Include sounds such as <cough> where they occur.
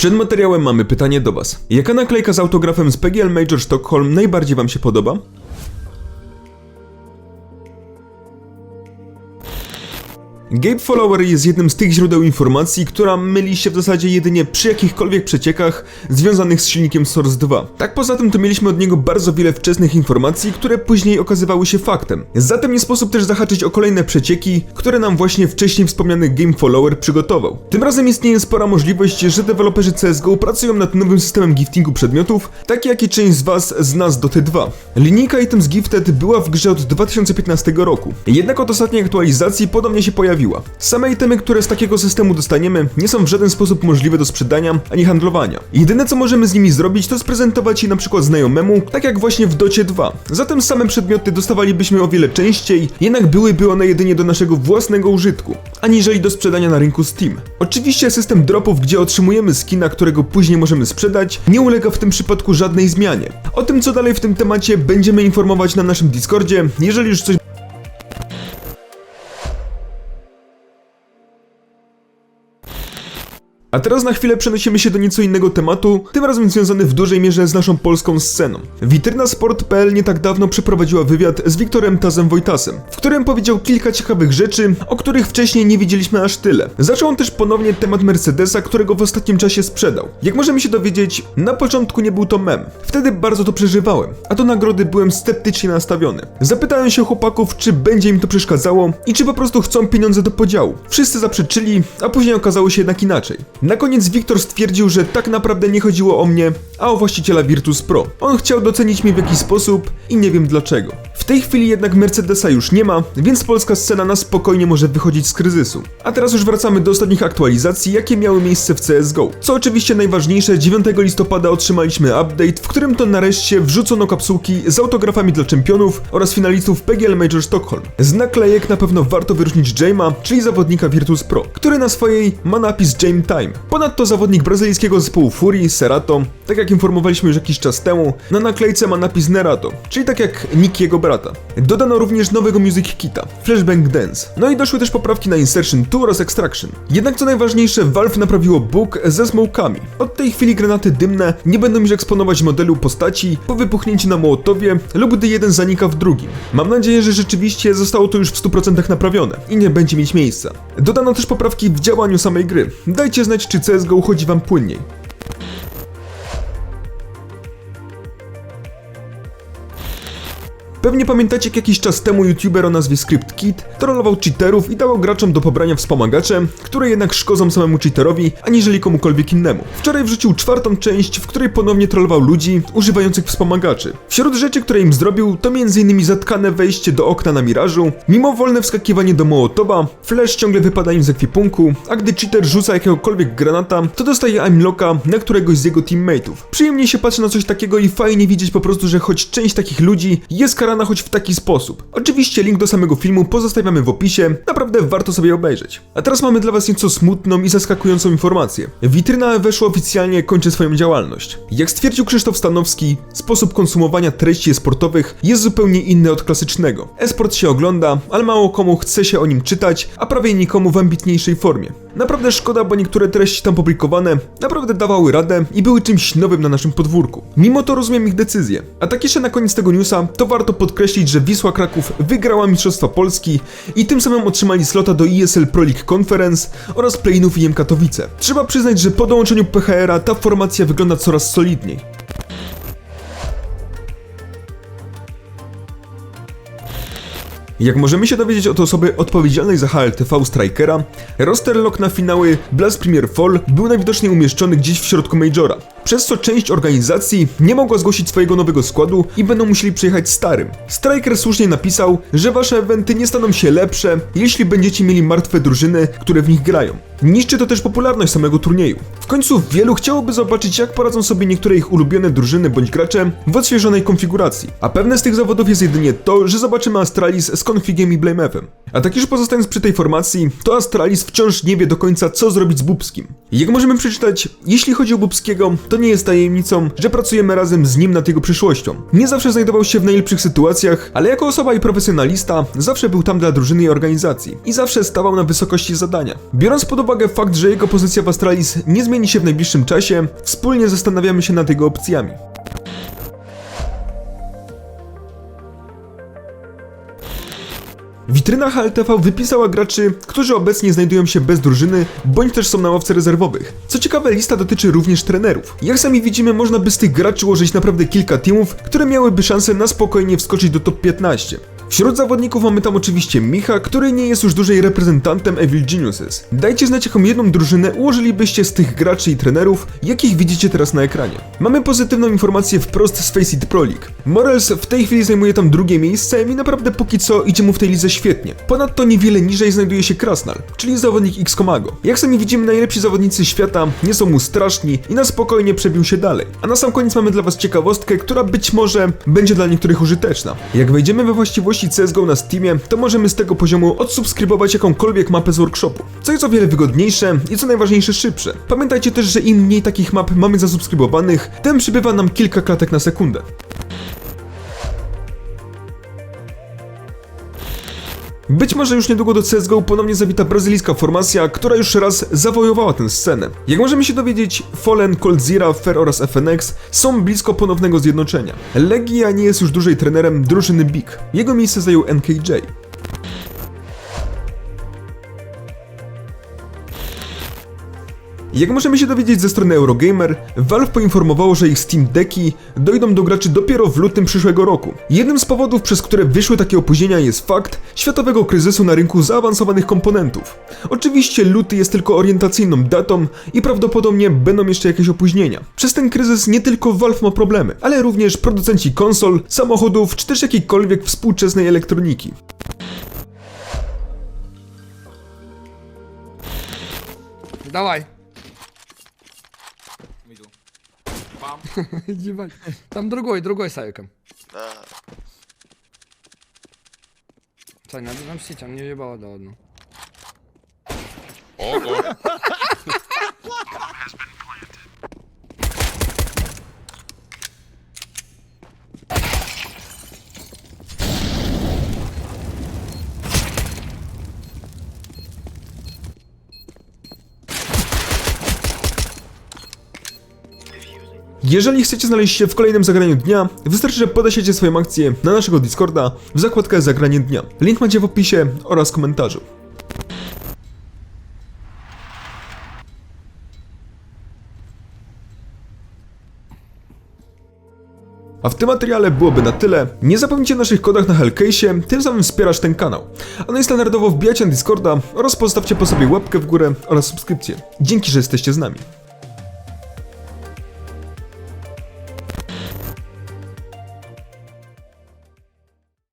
Przed materiałem mamy pytanie do Was. Jaka naklejka z autografem z PGL Major Stockholm najbardziej Wam się podoba? Gabe Follower jest jednym z tych źródeł informacji, która myli się w zasadzie jedynie przy jakichkolwiek przeciekach związanych z silnikiem Source 2. Tak poza tym to mieliśmy od niego bardzo wiele wczesnych informacji, które później okazywały się faktem. Zatem nie sposób też zahaczyć o kolejne przecieki, które nam właśnie wcześniej wspomniany Game Follower przygotował. Tym razem istnieje spora możliwość, że deweloperzy CSGO pracują nad nowym systemem giftingu przedmiotów, tak jak i część z Was zna z Dota 2. Linijka Items Gifted była w grze od 2015 roku. Jednak od ostatniej aktualizacji podobnie się pojawiła. Same itemy, które z takiego systemu dostaniemy, nie są w żaden sposób możliwe do sprzedania ani handlowania. Jedyne co możemy z nimi zrobić, to sprezentować je na przykład znajomemu, tak jak właśnie w Docie 2. Zatem same przedmioty dostawalibyśmy o wiele częściej, jednak byłyby one jedynie do naszego własnego użytku, aniżeli do sprzedania na rynku Steam. Oczywiście system dropów, gdzie otrzymujemy skina, którego później możemy sprzedać, nie ulega w tym przypadku żadnej zmianie. O tym co dalej w tym temacie będziemy informować na naszym Discordzie, jeżeli już coś A teraz na chwilę przenosimy się do nieco innego tematu, tym razem związany w dużej mierze z naszą polską sceną. Witryna Sport.pl nie tak dawno przeprowadziła wywiad z Wiktorem Tazem Wojtasem, w którym powiedział kilka ciekawych rzeczy, o których wcześniej nie wiedzieliśmy aż tyle. Zaczął on też ponownie temat Mercedesa, którego w ostatnim czasie sprzedał. Jak możemy się dowiedzieć, na początku nie był to mem. Wtedy bardzo to przeżywałem, a do nagrody byłem sceptycznie nastawiony. Zapytałem się chłopaków, czy będzie im to przeszkadzało i czy po prostu chcą pieniądze do podziału. Wszyscy zaprzeczyli, a później okazało się jednak inaczej. Na koniec Wiktor stwierdził, że tak naprawdę nie chodziło o mnie, a o właściciela Virtus Pro. On chciał docenić mnie w jakiś sposób i nie wiem dlaczego. W tej chwili jednak Mercedesa już nie ma, więc polska scena na spokojnie może wychodzić z kryzysu. A teraz już wracamy do ostatnich aktualizacji, jakie miały miejsce w CSGO. Co oczywiście najważniejsze, 9 listopada otrzymaliśmy update, w którym to nareszcie wrzucono kapsułki z autografami dla czempionów oraz finalistów PGL Major Stockholm. Z naklejek na pewno warto wyróżnić Jame'a, czyli zawodnika Virtus Pro, który na swojej ma napis Jame Time. Ponadto zawodnik brazylijskiego zespołu Fury, Serato, tak jak informowaliśmy już jakiś czas temu, na naklejce ma napis Nerato, czyli tak jak nick jego brata. Dodano również nowego music kita, Flashbang Dance. No i doszły też poprawki na Insertion 2 oraz Extraction. Jednak co najważniejsze, Valve naprawiło bug ze smokami. Od tej chwili granaty dymne nie będą już eksponować modelu postaci po wypuchnięciu na Mołotowie lub gdy jeden zanika w drugim. Mam nadzieję, że rzeczywiście zostało to już w 100% naprawione i nie będzie mieć miejsca. Dodano też poprawki w działaniu samej gry. Dajcie znać, czy CSGO uchodzi wam płynniej. Pewnie pamiętacie, jak jakiś czas temu youtuber o nazwie ScriptKit trollował cheaterów i dawał graczom do pobrania wspomagacze, które jednak szkodzą samemu cheaterowi, aniżeli komukolwiek innemu. Wczoraj wrzucił czwartą część, w której ponownie trollował ludzi używających wspomagaczy. Wśród rzeczy, które im zrobił, to m.in. zatkane wejście do okna na mirażu, mimowolne wskakiwanie do Mołotowa, flash ciągle wypada im z ekwipunku, a gdy cheater rzuca jakiegokolwiek granata, to dostaje aimlocka na któregoś z jego teammateów. Przyjemnie się patrzy na coś takiego i fajnie widzieć po prostu, że choć część takich ludzi jest karana choć w taki sposób. Oczywiście link do samego filmu pozostawiamy w opisie, naprawdę warto sobie obejrzeć. A teraz mamy dla was nieco smutną i zaskakującą informację. Witryna weszła oficjalnie kończy swoją działalność. Jak stwierdził Krzysztof Stanowski, sposób konsumowania treści e-sportowych jest zupełnie inny od klasycznego. E-sport się ogląda, ale mało komu chce się o nim czytać, a prawie nikomu w ambitniejszej formie. Naprawdę szkoda, bo niektóre treści tam publikowane naprawdę dawały radę i były czymś nowym na naszym podwórku. Mimo to rozumiem ich decyzję. A tak jeszcze na koniec tego newsa, to warto podkreślić, że Wisła Kraków wygrała Mistrzostwa Polski i tym samym otrzymali slota do ESL Pro League Conference oraz play-inów IM Katowice. Trzeba przyznać, że po dołączeniu PHR-a ta formacja wygląda coraz solidniej. Jak możemy się dowiedzieć od osoby odpowiedzialnej za HLTV Strikera, roster lock na finały Blast Premier Fall był najwidoczniej umieszczony gdzieś w środku Majora, przez co część organizacji nie mogła zgłosić swojego nowego składu i będą musieli przyjechać starym. Striker słusznie napisał, że wasze eventy nie staną się lepsze, jeśli będziecie mieli martwe drużyny, które w nich grają. Niszczy to też popularność samego turnieju. W końcu wielu chciałoby zobaczyć, jak poradzą sobie niektóre ich ulubione drużyny bądź gracze w odświeżonej konfiguracji. A pewne z tych zawodów jest jedynie to, że zobaczymy Astralis z Configiem i BlameFem. A tak już pozostając przy tej formacji, to Astralis wciąż nie wie do końca, co zrobić z Bubskim. Jak możemy przeczytać, jeśli chodzi o Bubskiego, to nie jest tajemnicą, że pracujemy razem z nim nad jego przyszłością. Nie zawsze znajdował się w najlepszych sytuacjach, ale jako osoba i profesjonalista zawsze był tam dla drużyny i organizacji i zawsze stawał na wysokości zadania. Biorąc pod uwagę fakt, że jego pozycja w Astralis nie zmieni się w najbliższym czasie, wspólnie zastanawiamy się nad jego opcjami. Witryna HLTV wypisała graczy, którzy obecnie znajdują się bez drużyny, bądź też są na ławce rezerwowych. Co ciekawe, lista dotyczy również trenerów. Jak sami widzimy, można by z tych graczy ułożyć naprawdę kilka teamów, które miałyby szansę na spokojnie wskoczyć do top 15. Wśród zawodników mamy tam oczywiście Micha, który nie jest już dłużej reprezentantem Evil Geniuses. Dajcie znać jaką jedną drużynę ułożylibyście z tych graczy i trenerów, jakich widzicie teraz na ekranie. Mamy pozytywną informację wprost z Faceit Pro League. Morels w tej chwili zajmuje tam drugie miejsce i naprawdę póki co idzie mu w tej lidze świetnie. Ponadto niewiele niżej znajduje się Krasnal, czyli zawodnik X-Komago. Jak sami widzimy, najlepsi zawodnicy świata nie są mu straszni i na spokojnie przebił się dalej. A na sam koniec mamy dla was ciekawostkę, która być może będzie dla niektórych użyteczna. Jak wejdziemy we właściwości CSGO na Steamie, to możemy z tego poziomu odsubskrybować jakąkolwiek mapę z workshopu, co jest o wiele wygodniejsze i co najważniejsze szybsze. Pamiętajcie też, że im mniej takich map mamy zasubskrybowanych, tym przybywa nam kilka klatek na sekundę. Być może już niedługo do CSGO ponownie zawita brazylijska formacja, która już raz zawojowała tę scenę. Jak możemy się dowiedzieć, Fallen, Cold Zera, Fer oraz FNX są blisko ponownego zjednoczenia. Legia nie jest już dłużej trenerem drużyny Big. Jego miejsce zajął NKJ. Jak możemy się dowiedzieć ze strony Eurogamer, Valve poinformowało, że ich Steam Decki dojdą do graczy dopiero w lutym przyszłego roku. Jednym z powodów, przez które wyszły takie opóźnienia jest fakt światowego kryzysu na rynku zaawansowanych komponentów. Oczywiście luty jest tylko orientacyjną datą i prawdopodobnie będą jeszcze jakieś opóźnienia. Przez ten kryzys nie tylko Valve ma problemy, ale również producenci konsol, samochodów czy też jakiejkolwiek współczesnej elektroniki. Dawaj. Бам. <laughs> Ебать. Там другой, другой с авиком. Да. Сань, надо намстить, он не ебало да одну. Ого. <laughs> Jeżeli chcecie znaleźć się w kolejnym zagraniu dnia, wystarczy, że podesiecie swoją akcję na naszego Discorda w zakładkę Zagranie Dnia. Link macie w opisie oraz komentarzu. A w tym materiale byłoby na tyle. Nie zapomnijcie o naszych kodach na Hellcase, tym samym wspierasz ten kanał. A no i standardowo wbijajcie na Discorda oraz postawcie po sobie łapkę w górę oraz subskrypcję. Dzięki, że jesteście z nami.